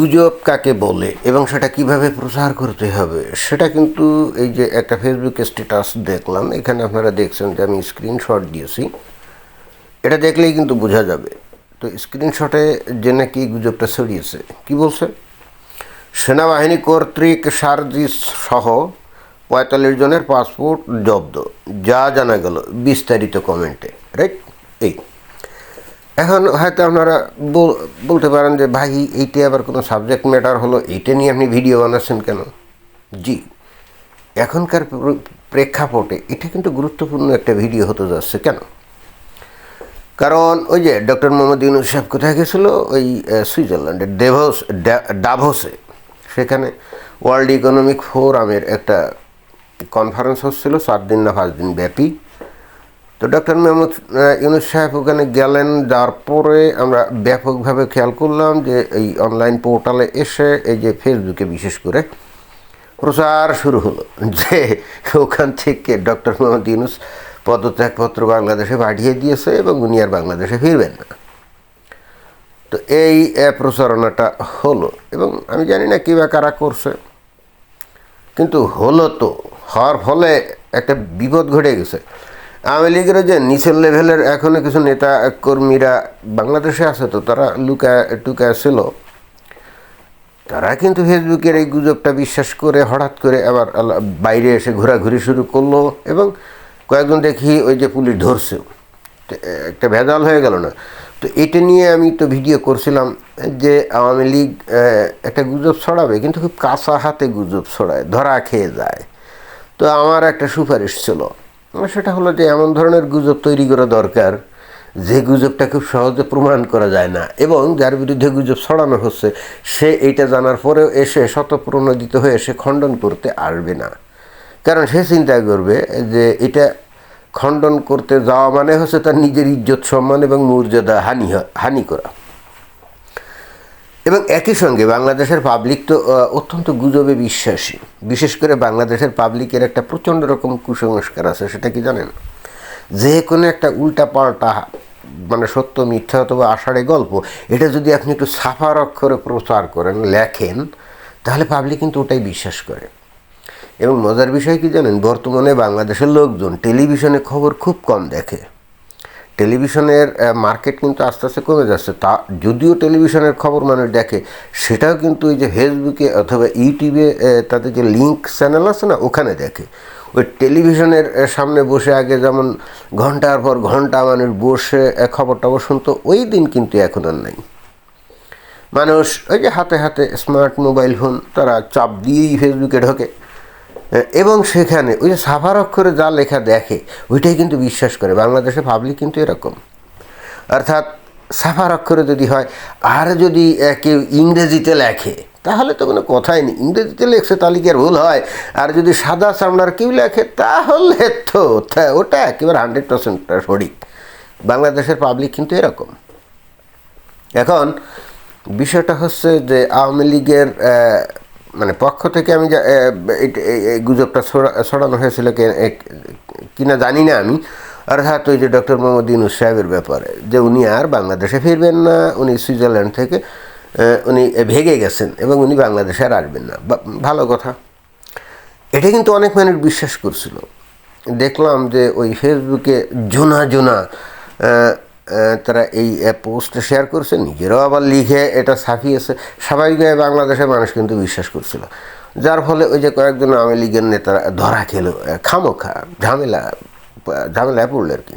গুজব কাকে বলে এবং সেটা কীভাবে প্রচার করতে হবে, সেটা কিন্তু এই যে একটা ফেসবুক স্ট্যাটাস দেখলাম, এখানে আপনারা দেখছেন যে আমি স্ক্রিনশট দিয়েছি। এটা দেখলেই কিন্তু বোঝা যাবে। তো স্ক্রিনশটে যে নাকি গুজবটা ছড়িয়েছে, কি বলছে? সেনাবাহিনী কর্তৃক সার্জিস সহ পঁয়তাল্লিশ জনের পাসপোর্ট জব্দ, যা জানা গেল বিস্তারিত কমেন্টে রাইট এই। এখন হয়তো আপনারা বল- বলতে পারেন যে, ভাই, এইটা আবার কোনো সাবজেক্ট ম্যাটার হলো, এইটা নিয়ে আপনি ভিডিও বানাচ্ছেন কেন? জি। এখনকার প্রেক্ষাপটে এটা কিন্তু গুরুত্বপূর্ণ একটা ভিডিও হতে যাচ্ছে, কেন? কারণ ওই যে ডক্টর মোহাম্মদ ইউনুস সাহেব কোথায় গেছিল? ওই সুইজারল্যান্ডের ডেভোস ডাভোসে। সেখানে ওয়ার্ল্ড ইকোনমিক ফোরামের একটা কনফারেন্স হচ্ছিল চার দিন না পাঁচ দিন ব্যাপী। তো ডক্টর মোহাম্মদ আহ, ইউনুস সাহেব ওখানে গেলেন যার পরে আমরা ব্যাপকভাবে খেয়াল করলাম যে এই অনলাইন পোর্টালে এসে এই যে ফেসবুকে বিশেষ করে প্রচার শুরু হলো যে ওখান থেকে ডক্টর মোহাম্মদ ইউনুস পদত্যাগপত্র বাংলাদেশে পাঠিয়ে দিয়েছে এবং উনি আর বাংলাদেশে ফিরবেন না। তো এই প্রচারণাটা হলো এবং আমি জানি না কী বা কারা করছে কিন্তু হলো তো হওয়ার ফলে একটা বিপদ ঘটে গেছে। আওয়ামী লীগের যে নিচের লেভেলের এখনও কিছু নেতা কর্মীরা বাংলাদেশে আছে তো, তারা লুকায়, টুকায় ছিল। তারা কিন্তু ফেসবুকের এই গুজবটা বিশ্বাস করে হঠাৎ করে আবার বাইরে এসে ঘোরাঘুরি শুরু করল এবং কয়েকজন দেখি ওই যে পুলিশ ধরছে। একটা ভেজাল হয়ে গেল না। তো এটা নিয়ে আমি তো ভিডিও করছিলাম যে আওয়ামী লীগ একটা গুজব ছড়াবে, কিন্তু খুব কাঁচা হাতে গুজব ছড়ায়, ধরা খেয়ে যায়। তো আমার একটা সুপারিশ ছিল। সেটা হলো যে এমন ধরনের গুজব তৈরি করা দরকার, যে গুজবটা খুব সহজে প্রমাণ করা যায় না, এবং যার বিরুদ্ধে গুজব ছড়ানো হচ্ছে, সে এটা জানার পরেও এসে শতপ্রণোদিত হয়ে সে খণ্ডন করতে আসবে না। কারণ সে চিন্তা করবে যে এটা খণ্ডন করতে যাওয়া মানে হচ্ছে তার নিজের ইজ্জত সম্মান এবং মর্যাদা হানি হানি করা। এবং একই সঙ্গে বাংলাদেশের পাবলিক তো অত্যন্ত গুজবে বিশ্বাসী। বিশেষ করে বাংলাদেশের পাবলিকের একটা প্রচণ্ড রকম কুসংস্কার আছে, সেটা কি জানেন? যে কোনো একটা উল্টা পাল্টা মানে সত্য, মিথ্যা অথবা আষাঢ়ে গল্প, এটা যদি আপনি একটু সাফার অক্ষরে প্রচার করেন, লেখেন, তাহলে পাবলিক কিন্তু ওটাই বিশ্বাস করে। এবং মজার বিষয় কি জানেন? বর্তমানে বাংলাদেশের লোকজন টেলিভিশনে খবর খুব কম দেখে। টেলিভিশনের মার্কেট কিন্তু আস্তে আস্তে কমে যাচ্ছে। তা যদিও টেলিভিশনের খবর মানুষ দেখে, সেটাও কিন্তু ওই যে ফেসবুকে অথবা ইউটিউবে তাদের যে লিঙ্ক চ্যানেল আছে না, ওখানে দেখে। ওই টেলিভিশনের সামনে বসে আগে যেমন ঘণ্টার পর ঘণ্টা মানুষ বসে খবর টবর শুনতো, ওই দিন কিন্তু এখন আর নাই। মানুষ ওই যে হাতে হাতে স্মার্ট মোবাইল ফোন, তারা চাপ দিয়েই ফেসবুকে ঢোকে। এবং সেখানে ওই যে সাফার অক্ষরে যা লেখা দেখে, ওইটাই কিন্তু বিশ্বাস করে। বাংলাদেশে পাবলিক কিন্তু এরকম। অর্থাৎ সাফার অক্ষরে যদি হয়, আর যদি কেউ ইংরেজিতে লেখে, তাহলে তো কোনো কথাই নেই। ইংরেজিতে লেখছে তাহলে কি আর ভুল হয়? আর যদি সাদা চামড়ার কেউ লেখে, তাহলে তো ওটা একেবারে হান্ড্রেড পার্সেন্ট সঠিক। বাংলাদেশের পাবলিক কিন্তু এরকম। এখন, বিষয়টা হচ্ছে যে আওয়ামী লীগের মানে পক্ষ থেকে আমি গুজবটা ছড়ানো হয়েছিল কিনা জানি না আমি। অর্থাৎ ওই যে ডক্টর মোহাম্মদ ইউনুস সাহেবের ব্যাপারে, যে উনি আর বাংলাদেশে ফিরবেন না, উনি সুইজারল্যান্ড থেকে উনি ভেগে গেছেন এবং উনি বাংলাদেশে আর আসবেন না। ভালো কথা। এটা কিন্তু অনেক মানুষ বিশ্বাস করছিল। দেখলাম যে ওই ফেসবুকে জোনা জোনা তারা এই পোস্ট শেয়ার করছে নিজেরাও আবার লিখে এটা ছাপিয়েছে। স্বাভাবিকভাবে বাংলাদেশের মানুষ কিন্তু বিশ্বাস করছিল। যার ফলে ওই যে কয়েকজন আওয়ামী লীগের নেতারা ধরা খেলো খামোখা, ঝামেলা, ঝামেলায় পড়ল আর কি।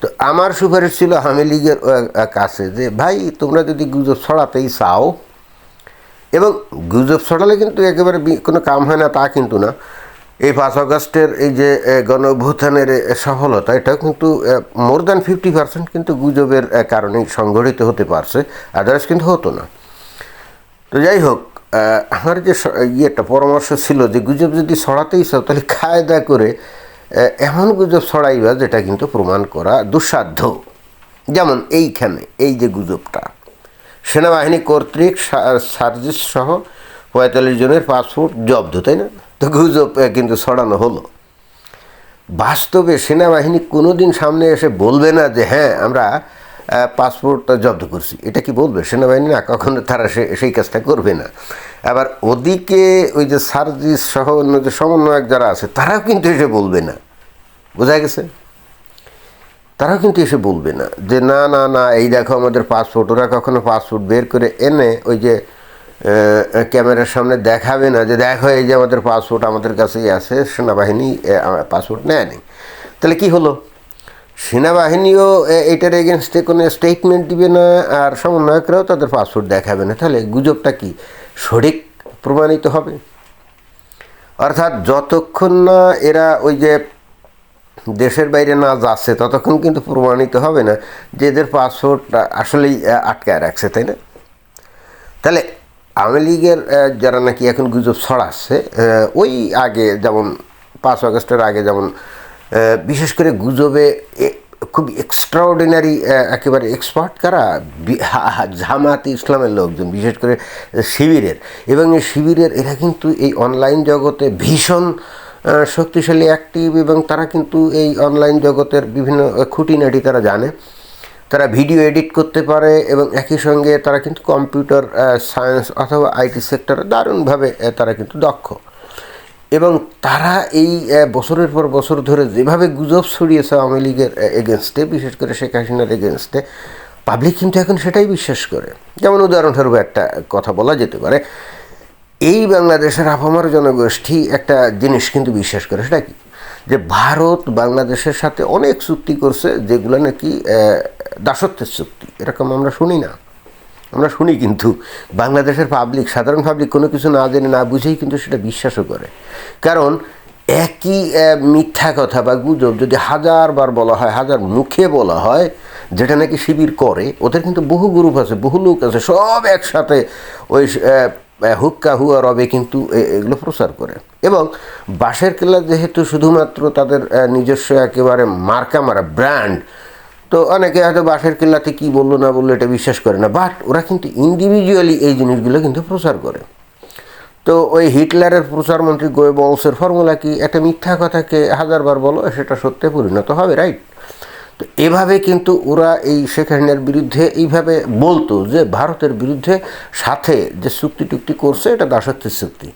তো আমার সুপারিশ ছিল আওয়ামী লীগের কাছে যে, ভাই, তোমরা যদি গুজব ছড়াতেই চাও, এবং গুজব ছড়ালে কিন্তু একেবারে কোনো কাম হয় না, তা কিন্তু না। এই পাঁচ আগস্টের এই যে এ, গণ অভ্যুত্থানের সফলতা এটা কিন্তু মোর দ্যান ফিফটি পার্সেন্ট কিন্তু গুজবের কারণেই সংঘটিত হতে পারছে। আদার্স কিন্তু হতো না। তো যাই হোক আমার যে ইয়েটা পরামর্শ ছিল যে গুজব যদি ছড়াতেই চাও তাহলে কায়দা করে এমন গুজব ছড়াইবা যেটা কিন্তু প্রমাণ করা দুঃসাধ্য। যেমন এইখানে এই যে গুজবটা। সেনাবাহিনী কর্তৃক সার্জিস সহ পঁয়তাল্লিশ জনের পাসপোর্ট জব্দ তাই না? তো গুজব কিন্তু ছড়ানো হলো। বাস্তবে সেনাবাহিনী কোনো দিন সামনে এসে বলবে না যে হ্যাঁ আমরা পাসপোর্টটা জব্দ করছি। এটা কি বলবে? সেনাবাহিনী না, কখনো তারা সেই কাজটা করবে না। আবার ওদিকে ওই যে সার্জিস সহ অন্য যে সমন্বয়ক যারা আছে, তারাও কিন্তু এসে বলবে না। বোঝা গেছে? তারাও কিন্তু এসে বলবে না যে, না না না, এই দেখো আমাদের পাসপোর্ট। ওরা কখনো পাসপোর্ট বের করে এনে ওই যে ক্যামেরার সামনে দেখাবে না যে দেখো এই যে আমাদের পাসপোর্ট আমাদের কাছেই আছে, সেনাবাহিনী পাসপোর্ট নেয়নি তাহলে কি হলো? সেনাবাহিনীও এটার এগেনস্টে কোনো স্টেটমেন্ট দিবে না, আর সমন্বয়করাও তাদের পাসপোর্ট দেখাবে না। তাহলে গুজবটা কি? সঠিক প্রমাণিত হবে? অর্থাৎ যতক্ষণ না এরা ওই যে দেশের বাইরে না যাচ্ছে, ততক্ষণ কিন্তু প্রমাণিত হবে না যে এদের পাসপোর্ট আসলেই আটকায় রাখছে, তাই না? তাহলে আওয়ামী লীগের যারা নাকি এখন গুজব ছড়াচ্ছে ওই আগে যেমন পাঁচ আগস্টের আগে যেমন বিশেষ করে গুজবে খুব এক্সট্রাঅর্ডিনারি একেবারে এক্সপার্ট কারা? জামাত ইসলামের লোকজন, বিশেষ করে শিবিরের। এবং এই শিবিরের, এরা কিন্তু এই অনলাইন জগতে ভীষণ শক্তিশালী অ্যাক্টিভ এবং তারা কিন্তু এই অনলাইন জগতের বিভিন্ন খুঁটিনাটি তারা জানে। তারা ভিডিও এডিট করতে পারে এবং একই সঙ্গে তারা কিন্তু কম্পিউটার সায়েন্স অথবা আইটি সেক্টরে দারুণভাবে তারা কিন্তু দক্ষ। এবং তারা এই বছরের পর বছর ধরে যেভাবে গুজব ছড়িয়েছে আওয়ামী লীগের এগেনস্টে বিশেষ করে শেখ হাসিনার এগেনস্টে পাবলিক কিন্তু এখন সেটাই বিশ্বাস করে। যেমন উদাহরণস্বরূপ একটা কথা বলা যেতে পারে, এই বাংলাদেশের আপামার জনগোষ্ঠী একটা জিনিস কিন্তু বিশ্বাস করে, সেটা কি? যে ভারত বাংলাদেশের সাথে অনেক চুক্তি করছে, যেগুলো নাকি দাসত্বের চুক্তি। এরকম আমরা শুনি না। আমরা শুনি কিন্তু বাংলাদেশের পাবলিক সাধারণ পাবলিক কোনো কিছু না জেনে, না বুঝেই কিন্তু সেটা বিশ্বাসও করে। কারণ একই মিথ্যা কথা বা গুজব যদি হাজারবার বলা হয়, হাজার মুখে বলা হয়, যেটা নাকি শিবির করে, ওদের কিন্তু বহু গ্রুপ আছে, বহু লোক আছে, সব একসাথে ওই হুক্কা হুয়া রবে কিন্তু এগুলো প্রচার করে। এবং বাঁশের কেল্লা যেহেতু শুধুমাত্র তাদের নিজস্ব একেবারে মার্কা মারা, ব্র্যান্ড, তো অনেকে হয়তো বাঁশের কেল্লাতে কী বলল না বলল এটা বিশ্বাস করে না, বাট ওরা কিন্তু ইন্ডিভিজুয়ালি এই জিনিসগুলো কিন্তু প্রচার করে। তো ওই হিটলারের প্রচারমন্ত্রী গোয়েবলসের ফর্মুলা কি একটা মিথ্যা কথাকে হাজারবার বলো, সেটা সত্যে পরিণত হবে রাইট তো এভাবে কিন্তু ওরা এই শেখ হাসিনার বিরুদ্ধে এইভাবে বলতো যে ভারতের বিরুদ্ধে সাথে যে চুক্তি টুক্তি করছে, এটা দাসত্বের চুক্তি।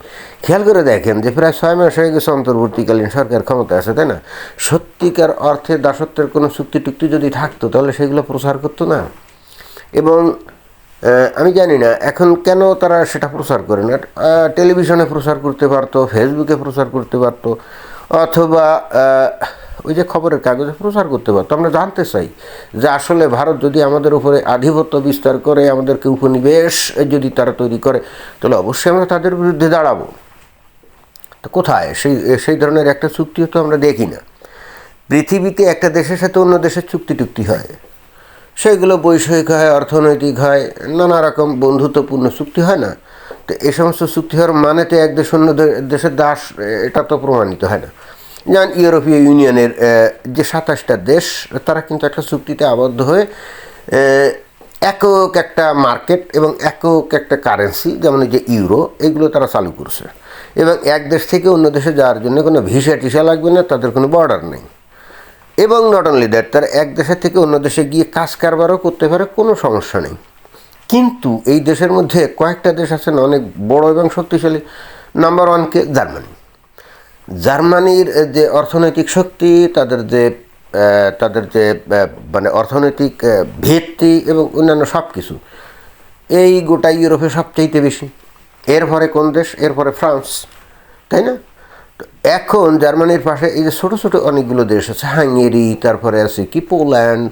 খেয়াল করে দেখেন যে প্রায় ছয় মাস হয়ে গেছে অন্তর্বর্তীকালীন সরকার ক্ষমতা আছে, তাই না? সত্যিকার অর্থে দাসত্বের কোনো চুক্তি টুক্তি যদি থাকতো, তাহলে সেগুলো প্রচার করতো না। এবং আমি জানি না, এখন কেন তারা সেটা প্রচার করে না? টেলিভিশনে প্রচার করতে পারতো, ফেসবুকে প্রচার করতে পারতো, অথবা ওই যে খবরের কাগজে প্রচার করতে পারতো। আমরা জানতে চাই যে আসলে ভারত যদি আমাদের উপরে আধিপত্য বিস্তার করে, আমাদেরকে উপনিবেশ যদি তারা তৈরি করে, তাহলে অবশ্যই আমরা তাদের বিরুদ্ধে দাঁড়াবো। তো কোথায়? সেই সেই ধরনের একটা চুক্তিও তো আমরা দেখি না। পৃথিবীতে একটা দেশের সাথে অন্য দেশের চুক্তি টুক্তি হয়। সেগুলো বৈষয়িক হয়, অর্থনৈতিক হয়, নানা রকম বন্ধুত্বপূর্ণ চুক্তি হয় না। তো এ সমস্ত চুক্তি হওয়ার মানেতে এক দেশ অন্য দেশের দাস এটা তো প্রমাণিত হয় না। যেমন ইউরোপীয় ইউনিয়নের যে সাতাশটা দেশ, তারা কিন্তু একটা চুক্তিতে আবদ্ধ হয়ে একক একটা মার্কেট এবং একক একটা কারেন্সি, যেমন যে ইউরো, এগুলো তারা চালু করছে। এবং এক দেশ থেকে অন্য দেশে যাওয়ার জন্য কোনো ভিসা টিসা লাগবে না, তাদের কোনো বর্ডার নেই। এবং নট অনলি দ্যাট তারা এক দেশের থেকে অন্য দেশে গিয়ে কাজ কারবারও করতে পারে, কোনো সমস্যা নেই। কিন্তু এই দেশের মধ্যে কয়েকটা দেশ আছেন অনেক বড় এবং শক্তিশালী। নাম্বার ওয়ানকে জার্মানি। জার্মানির যে অর্থনৈতিক শক্তি, তাদের যে তাদের যে মানে অর্থনৈতিক ভিত্তি এবং অন্যান্য সব কিছু এই গোটা ইউরোপে সবচাইতে বেশি। এরপরে কোন দেশ? এরপরে ফ্রান্স, তাই না? এখন জার্মানির পাশে এই যে ছোটো ছোটো অনেকগুলো দেশ আছে, হাঙ্গেরি, তারপরে আছে কি, পোল্যান্ড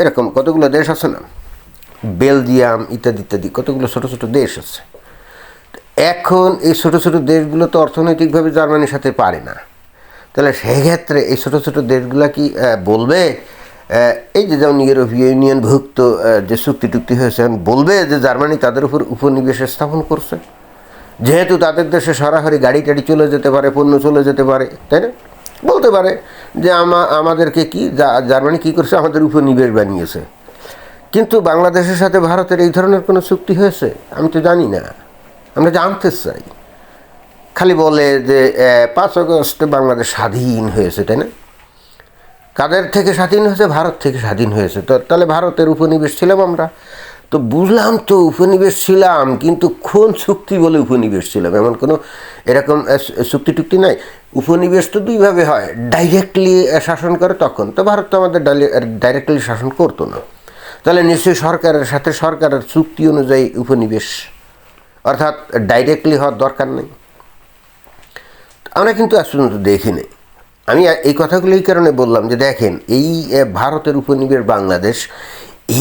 এরকম কতগুলো দেশ আছে না? বেলজিয়াম, ইত্যাদি ইত্যাদি, কতগুলো ছোটো ছোটো দেশ আছে। এখন এই ছোটো ছোটো দেশগুলো তো অর্থনৈতিকভাবে জার্মানির সাথে পারে না। তাহলে সেক্ষেত্রে এই ছোটো ছোটো দেশগুলো কি বলবে? এই যে যেমন ইউরোপীয় ইউনিয়ন ভুক্ত যে চুক্তি টুক্তি হয়েছে বলবে যে জার্মানি তাদের উপর উপনিবেশ স্থাপন করছে। যেহেতু তাদের দেশে সরাসরি গাড়ি টাড়ি চলে যেতে পারে, পণ্য চলে যেতে পারে, তাই না? বলতে পারে যে আমা আমাদেরকে কি জার্মানি কী করছে? আমাদের উপনিবেশ বানিয়েছে। কিন্তু বাংলাদেশের সাথে ভারতের এই ধরনের কোনো চুক্তি হয়েছে? আমি তো জানি না। আমরা জানতে চাই। খালি বলে যে পাঁচ আগস্টে বাংলাদেশ স্বাধীন হয়েছে, তাই না? কাদের থেকে স্বাধীন হয়েছে? ভারত থেকে স্বাধীন হয়েছে। তো তাহলে ভারতের উপনিবেশ ছিলাম আমরা। তো বুঝলাম তো উপনিবেশ ছিলাম, কিন্তু কোন চুক্তি বলে উপনিবেশ ছিলাম? এমন কোনো এরকম চুক্তি টুক্তি নাই? উপনিবেশ তো দুইভাবে হয়। ডাইরেক্টলি শাসন করে তখন। তো ভারত তো আমাদের ডাইরেক্টলি শাসন করতো না। তাহলে নিশ্চয়ই সরকারের সাথে সরকারের চুক্তি অনুযায়ী উপনিবেশ অর্থাৎ ডাইরেক্টলি হওয়ার দরকার নেই। আমরা কিন্তু আজ পর্যন্ত দেখি নাই। আমি এই কথাগুলো এই কারণে বললাম যে দেখেন, এই ভারতের উপনিবেশ বাংলাদেশ,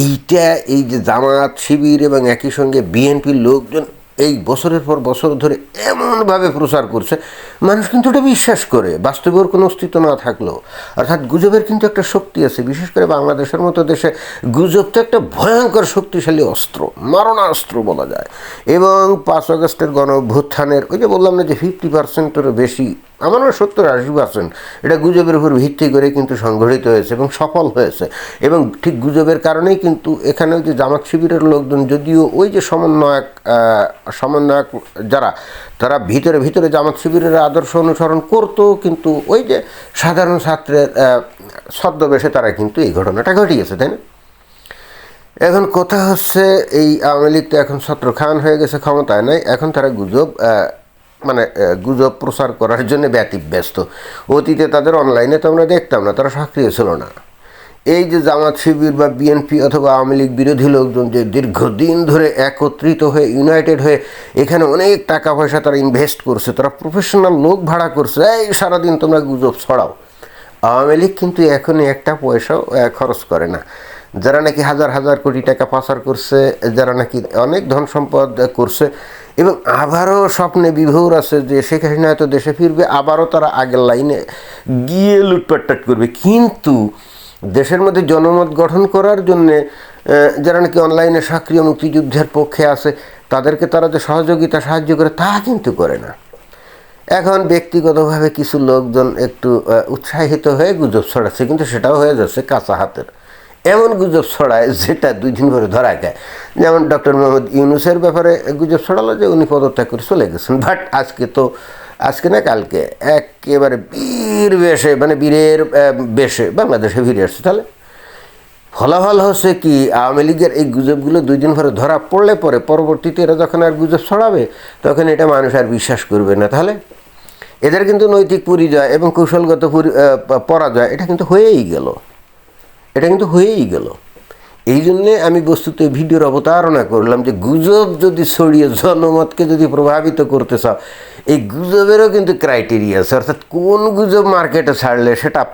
এইটা, এই যে জামাত শিবির এবং একই সঙ্গে বিএনপির লোকজন এই বছরের পর বছর ধরে এমনভাবে প্রচার করছে মানুষ কিন্তু ওটা বিশ্বাস করে। বাস্তবে ওর কোনো অস্তিত্ব না থাকলেও। অর্থাৎ গুজবের কিন্তু একটা শক্তি আছে, বিশেষ করে বাংলাদেশের মতো দেশে গুজব তো একটা ভয়ঙ্কর শক্তিশালী অস্ত্র, মারণাস্ত্র বলা যায়। এবং পাঁচ আগস্টের গণ অভ্যুত্থানের ওই যে বললাম না যে ফিফটি পার্সেন্টেরও বেশি আমার সত্তর আশি পার্সেন্ট এটা গুজবের উপর ভিত্তি করে কিন্তু সংঘটিত হয়েছে এবং সফল হয়েছে। এবং ঠিক গুজবের কারণেই কিন্তু এখানে ওই যে জামাত শিবিরের লোকজন, যদিও ওই যে সমন্বয়ক সমন্বয়ক যারা তারা ভিতরে ভিতরে জামাত শিবিরের আদর্শ অনুসরণ করতো, কিন্তু ওই যে সাধারণ ছাত্রের ছদ্মবেশে তারা কিন্তু এই ঘটনাটা ঘটিয়েছে, তাই না? এখন কথা হচ্ছে, এই আওয়ামী লীগ তো এখন ছত্র খান হয়ে গেছে, ক্ষমতায় নাই। এখন তারা গুজব মানে গুজব প্রচার করার জন্য ব্যতিব্যস্ত। অতীতে তাদের অনলাইনে তো আমরা দেখতাম না, তারা সক্রিয় ছিল না। এই যে জামাত শিবির বা বিএনপি অথবা আওয়ামী লীগ বিরোধী লোকজন যে দীর্ঘদিন ধরে একত্রিত হয়ে ইউনাইটেড হয়ে এখানে অনেক টাকা পয়সা তারা ইনভেস্ট করছে, তারা প্রফেশনাল লোক ভাড়া করছে, এই সারাদিন তোমরা গুজব ছড়াও। আওয়ামী লীগ কিন্তু এখনই একটা পয়সাও খরচ করে না। যারা নাকি হাজার হাজার কোটি টাকা পাচার করছে, যারা নাকি অনেক ধন সম্পদ করছে, এবং আবারও স্বপ্নে বিভোর আছে যে শেখ হাসিনা হয়তো দেশে ফিরবে, আবারও তারা আগের লাইনে গিয়ে লুটপাট্টাট করবে। কিন্তু দেশের মধ্যে জনমত গঠন করার জন্যে যারা নাকি অনলাইনে সক্রিয় মুক্তিযুদ্ধের পক্ষে আছে, তাদেরকে তারা যে সহযোগিতা, সাহায্য করে তা কিন্তু করে না। এখন ব্যক্তিগতভাবে কিছু লোকজন একটু উৎসাহিত হয়ে গুজব ছড়াচ্ছে, কিন্তু সেটাও হয়ে যাচ্ছে কাঁচা হাতের। এমন গুজব ছড়ায় যেটা দুই দিন পরে ধরা যায় যেমন ডক্টর মোহাম্মদ ইউনুসের ব্যাপারে গুজব ছড়ালো যে উনি পদত্যাগ করে চলে গেছেন। বাট আজকে তো আজকে না কালকে, একেবারে বীর বেশে মানে বীরের বেশে বাংলাদেশে ফিরে আসছে। তাহলে ফলাফল হচ্ছে কি? আওয়ামী লীগের এই গুজবগুলো দুই দিন পরে ধরা পড়লে পরে পরবর্তীতে এরা যখন আর গুজব ছড়াবে, তখন এটা মানুষ আর বিশ্বাস করবে না। তাহলে এদের কিন্তু নৈতিক পরিচয় এবং কৌশলগত পরি- পরাজয়, এটা কিন্তু হয়েই গেল। এটা কিন্তু হয়েই গেল। এই জন্যে আমি বস্তুত ভিডিওর অবতারণা করলাম যে গুজব যদি ছড়িয়ে জনমতকে যদি প্রভাবিত করতে চাও, এই গুজবেরও কিন্তু ক্রাইটেরিয়া আছে। অর্থাৎ কোন গুজব মার্কেটে ছাড়লে সেটা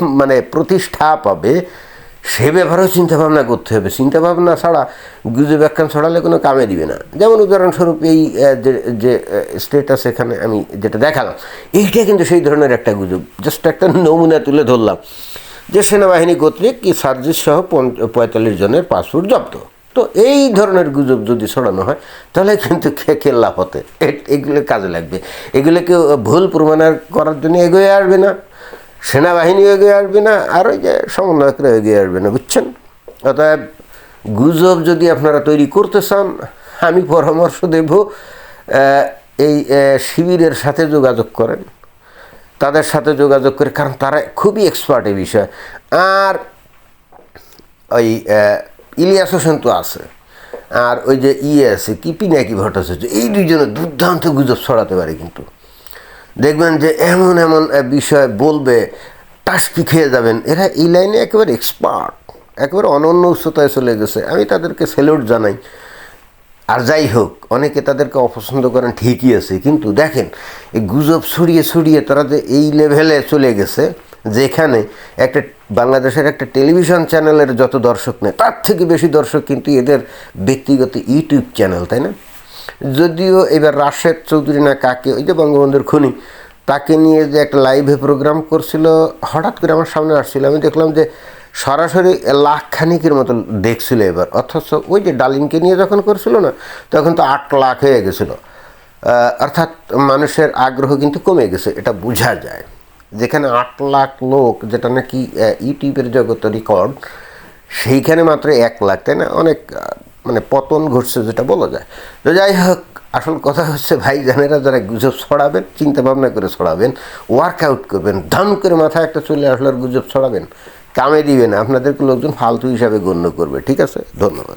মানে প্রতিষ্ঠা পাবে, সে ব্যাপারেও চিন্তাভাবনা করতে হবে। চিন্তাভাবনা ছাড়া গুজব একখান ছড়ালে কোনো কামে দিবে না। যেমন উদাহরণস্বরূপ এই যে- স্টেটাস এখানে আমি যেটা দেখালাম, এইটা কিন্তু সেই ধরনের একটা গুজব। জাস্ট একটা নমুনা তুলে ধরলাম। যে সেনাবাহিনী কর্তৃক কি সার্জিস সহ পঁয়তাল্লিশ জনের পাসপোর্ট জব্দ। তো এই ধরনের গুজব যদি ছড়ানো হয়, তাহলে কিন্তু খে খেল্লা হতে? এগুলো কাজে লাগবে। এগুলোকে ভুল প্রমাণ করার জন্য এগিয়ে আসবে না। সেনাবাহিনী এগিয়ে আসবে না, আর ওই যে সমন্বয়করা এগিয়ে আসবে না, বুঝছেন? অতএব গুজব যদি আপনারা তৈরি করতে চান, আমি পরামর্শ দেব এই শিবিরের সাথে যোগাযোগ করেন। তাদের সাথে যোগাযোগ করে, কারণ তারা খুবই এক্সপার্ট এই বিষয়ে। আর ওই ইলিয়াস হোসেন তো আছে। আর ওই যে ইয়ে আছে, কি পিনাকি ভট্টাচার্য, এই দুইজনে দুর্দান্ত গুজব ছড়াতে পারে কিন্তু। দেখবেন যে এমন এমন বিষয় বলবে, টাস্কি খেয়ে যাবেন। এরা এই লাইনে একেবারে এক্সপার্ট একেবারে অনন্য উচ্চতায় চলে গেছে। আমি তাদেরকে স্যালুট জানাই। আর যাই হোক, অনেকে তাদেরকে অপছন্দ করেন, ঠিকই আছে। কিন্তু দেখেন, এই গুজব ছড়িয়ে ছড়িয়ে তারা যে এই লেভেলে চলে গেছে, যেখানে একটা বাংলাদেশের একটা টেলিভিশন চ্যানেলের যত দর্শক নেয় তার থেকে বেশি দর্শক কিন্তু এদের ব্যক্তিগত ইউটিউব চ্যানেল, তাই না? যদিও এবার রাশেদ চৌধুরী না কাকে, ওই যে বঙ্গবন্ধুর খুনি, তাকে নিয়ে যে একটা লাইভে প্রোগ্রাম করছিল, হঠাৎ করে আমার সামনে আসছিল। আমি দেখলাম যে সরাসরি লাখ খানিকের মতো দেখছিল এবার। অথচ ওই যে ডালিমকে নিয়ে যখন করছিল না, তখন তো আট লাখ হয়ে গেছিল। অর্থাৎ মানুষের আগ্রহ কিন্তু কমে গেছে, এটা বোঝা যায়। যেখানে আট লাখ লোক, যেটা নাকি ইউটিউবের জগত রেকর্ড সেইখানে মাত্র এক লাখ, তাই না? অনেক মানে পতন ঘটছে যেটা বলা যায়। তো যাই হোক, আসল কথা হচ্ছে ভাইজানেরা যারা গুজব ছড়াবেন চিন্তা ভাবনা করে ছড়াবেন ওয়ার্কআউট করবেন ধাম করে মাথায় একটা চলে আসলে আর গুজব ছড়াবেন। কামে দিবে না আপনাদেরকে লোকজন ফালতু হিসাবে গণ্য করবে ঠিক আছে? ধন্যবাদ।